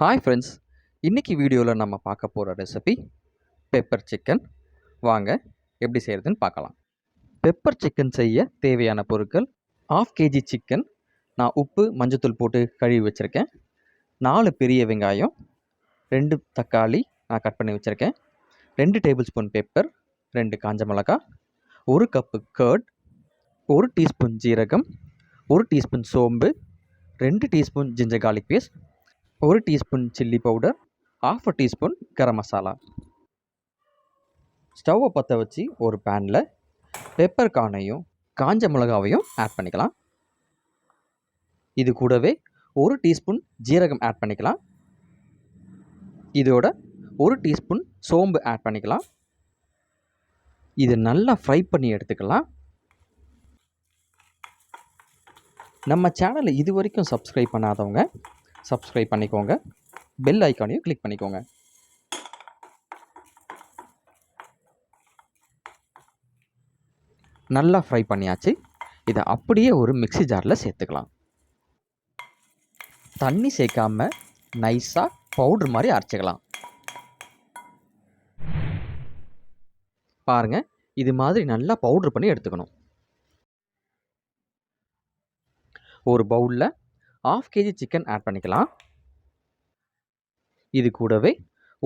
Hi friends இன்றைக்கி வீடியோவில் நம்ம பார்க்க போகிற ரெசிபி பெப்பர் சிக்கன் வாங்க எப்படி செய்கிறதுன்னு பார்க்கலாம். பெப்பர் சிக்கன் செய்ய தேவையான பொருட்கள் ஆஃப் கேஜி சிக்கன் நான் உப்பு மஞ்சத்தூள் போட்டு கழுவி வச்சுருக்கேன். நாலு பெரிய வெங்காயம் ரெண்டு தக்காளி நான் கட் பண்ணி வச்சுருக்கேன். ரெண்டு டேபிள் ஸ்பூன் பெப்பர் ரெண்டு காஞ்ச மிளகா ஒரு கப்பு கர்ட் ஒரு டீஸ்பூன் ஜீரகம் ஒரு டீஸ்பூன் சோம்பு ரெண்டு டீஸ்பூன் ஜிஞ்சர் கார்லிக் பேஸ்ட் ஒரு teaspoon chilli powder half a teaspoon garam masala. ஸ்டவ்வை பற்ற வச்சு ஒரு பேனில் பெப்பர் கானையும் காஞ்ச மிளகாவையும் ஆட் பண்ணிக்கலாம். இது கூடவே ஒரு டீஸ்பூன் ஜீரகம் ஆட் பண்ணிக்கலாம். இதோட ஒரு டீஸ்பூன் சோம்பு ஆட் பண்ணிக்கலாம். இது நல்லா ஃப்ரை பண்ணி எடுத்துக்கலாம். நம்ம சேனலை இது வரைக்கும் சப்ஸ்கிரைப் பண்ணாதவங்க சப்ஸ்கிரைப் பண்ணிக்கோங்க. பெல் ஐக்கானையும் கிளிக் பண்ணிக்கோங்க. நல்லா ஃப்ரை பண்ணியாச்சு. இதை அப்படியே ஒரு மிக்ஸி ஜாரில் சேர்த்துக்கலாம். தண்ணி சேர்க்காம நைஸாக பவுட்ரு மாதிரி அரைச்சிக்கலாம். பாருங்க இது மாதிரி நல்லா பவுட்ரு பண்ணி எடுத்துக்கணும். ஒரு பவுலில் ஆஃப் கேஜி சிக்கன் ஆட் பண்ணிக்கலாம். இது கூடவே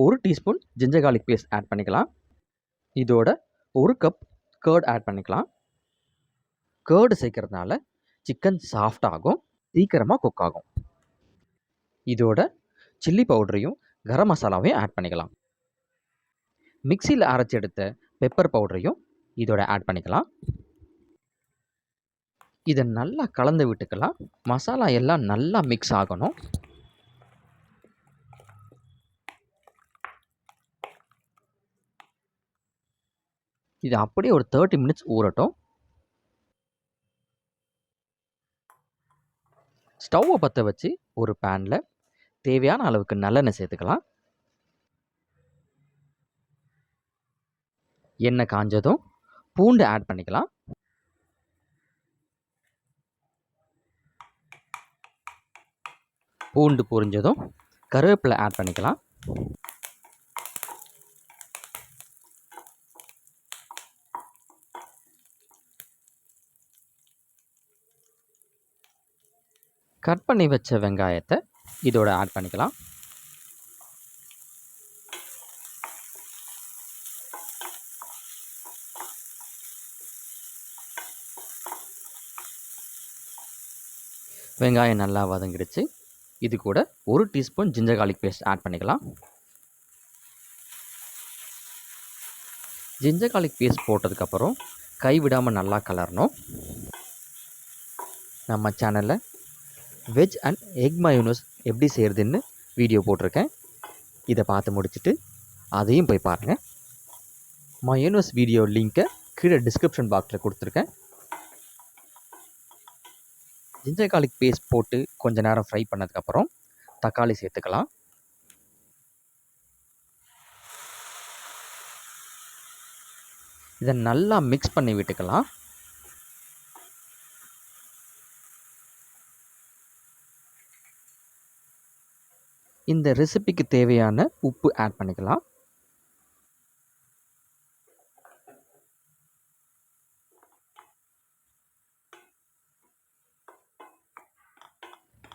ஒரு teaspoon ginger garlic paste add பண்ணிக்கலாம். இதோட ஒரு கப் கர்ட் ஆட் பண்ணிக்கலாம். கர்டு சேர்க்கறதுனால சிக்கன் சாஃப்ட் ஆகும் சீக்கிரமாக குக் ஆகும். இதோட சில்லி பவுடரையும் கரம் மசாலாவையும் ஆட் பண்ணிக்கலாம். மிக்சியில் அரைச்சி எடுத்த பெப்பர் பவுடரையும் இதோட ஆட் பண்ணிக்கலாம். இதை நல்லா கலந்து விட்டுக்கலாம். மசாலா எல்லாம் நல்லா மிக்ஸ் ஆகணும். இது அப்படியே ஒரு தேர்ட்டி மினிட்ஸ் ஊறட்டும். ஸ்டவ்வை பற்ற வச்சு ஒரு பேனில் தேவையான அளவுக்கு நல்லெண்ணெய் சேர்த்துக்கலாம். எண்ணெய் காஞ்சதும் பூண்டு ஆட் பண்ணிக்கலாம். பூண்டு பொரிஞ்சதும் கருவேப்பிலை ஆட் பண்ணிக்கலாம். கட் பண்ணி வச்ச வெங்காயத்தை இதோட ஆட் பண்ணிக்கலாம். வெங்காயம் நல்லா வதங்கிடுச்சு. இது கூட ஒரு teaspoon ginger garlic paste add பண்ணிக்கலாம். ஜிஞ்சர் கார்லிக் பேஸ்ட் போட்டதுக்கப்புறம் கை விடாமல் நல்லா கலரணும். நம்ம சேனலில் வெஜ் அண்ட் எக் மயோனஸ் எப்படி செய்கிறதுன்னு வீடியோ போட்டிருக்கேன். இதை பார்த்து முடிச்சுட்டு அதையும் போய் பாருங்கள் மயோனஸ் வீடியோ லிங்க்கை கீழே டிஸ்கிரிப்ஷன் பாக்ஸில் கொடுத்துருக்கேன். ஜிஞ்சர் கார்லிக் பேஸ்ட் போட்டு கொஞ்ச நேரம் ஃப்ரை பண்ணதுக்கப்புறம் தக்காளி சேர்த்துக்கலாம். இதை நல்லா மிக்ஸ் பண்ணி விட்டுக்கலாம். இந்த ரெசிபிக்கு தேவையான உப்பு ஆட் பண்ணிக்கலாம்.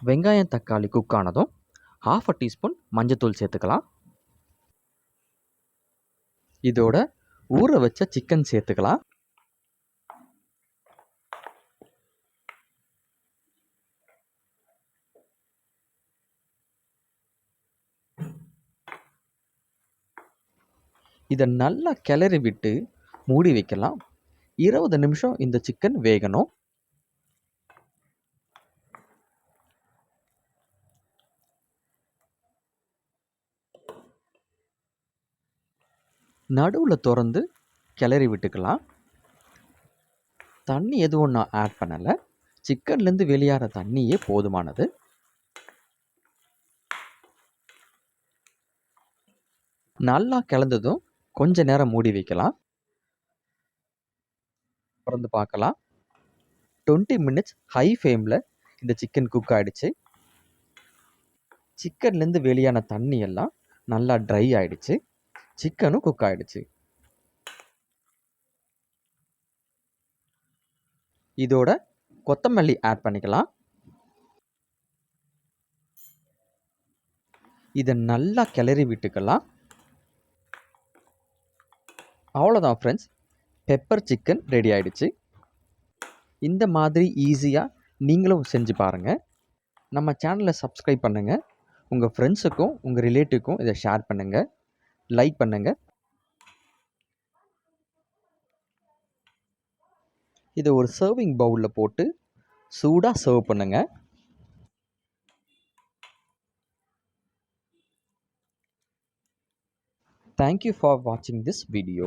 வெங்காயம் தக்காளி குக் ஆனதும் ஹாஃப் அ டீஸ்பூன் மஞ்சத்தூள் சேர்த்துக்கலாம். இதோட ஊற வச்ச சிக்கன் சேர்த்துக்கலாம். இதை நல்லா கிளறி விட்டு மூடி வைக்கலாம். இருபது நிமிஷம் இந்த சிக்கன் வேகணும். நடுவில் திறந்து கிளறி விட்டுக்கலாம். தண்ணி எதுவும் நான் ஆட் பண்ணலை. சிக்கன்லேருந்து வெளியாகிற தண்ணியே போதுமானது. நல்லா கிளந்ததும் கொஞ்ச நேரம் மூடி வைக்கலாம். திறந்து பார்க்கலாம். டுவெண்ட்டி மினிட்ஸ் ஹை ஃப்ளேமில் இந்த சிக்கன் குக் ஆகிடுச்சு சிக்கன்லேருந்து வெளியான தண்ணி எல்லாம் நல்லா ட்ரை ஆகிடுச்சு சிக்கனும் குக் ஆயிடுச்சு. இதோட கொத்தமல்லி ஆட் பண்ணிக்கலாம். இதை நல்லா கிளறி விட்டுக்கலாம். அவ்வளோதான் ஃப்ரெண்ட்ஸ் பெப்பர் சிக்கன் ரெடி ஆயிடுச்சு. இந்த மாதிரி ஈஸியாக நீங்களும் செஞ்சு பாருங்கள் நம்ம சேனலை சப்ஸ்கிரைப் பண்ணுங்கள் உங்கள் ஃப்ரெண்ட்ஸுக்கும் உங்கள் ரிலேட்டிவ்க்கும் இதை ஷேர் பண்ணுங்கள் லைக் பண்ணுங்கள் இதை ஒரு சர்விங் பவுலில் போட்டு சூடாக சர்வ் பண்ணுங்கள் தேங்க்யூ ஃபார் வாட்சிங் திஸ் வீடியோ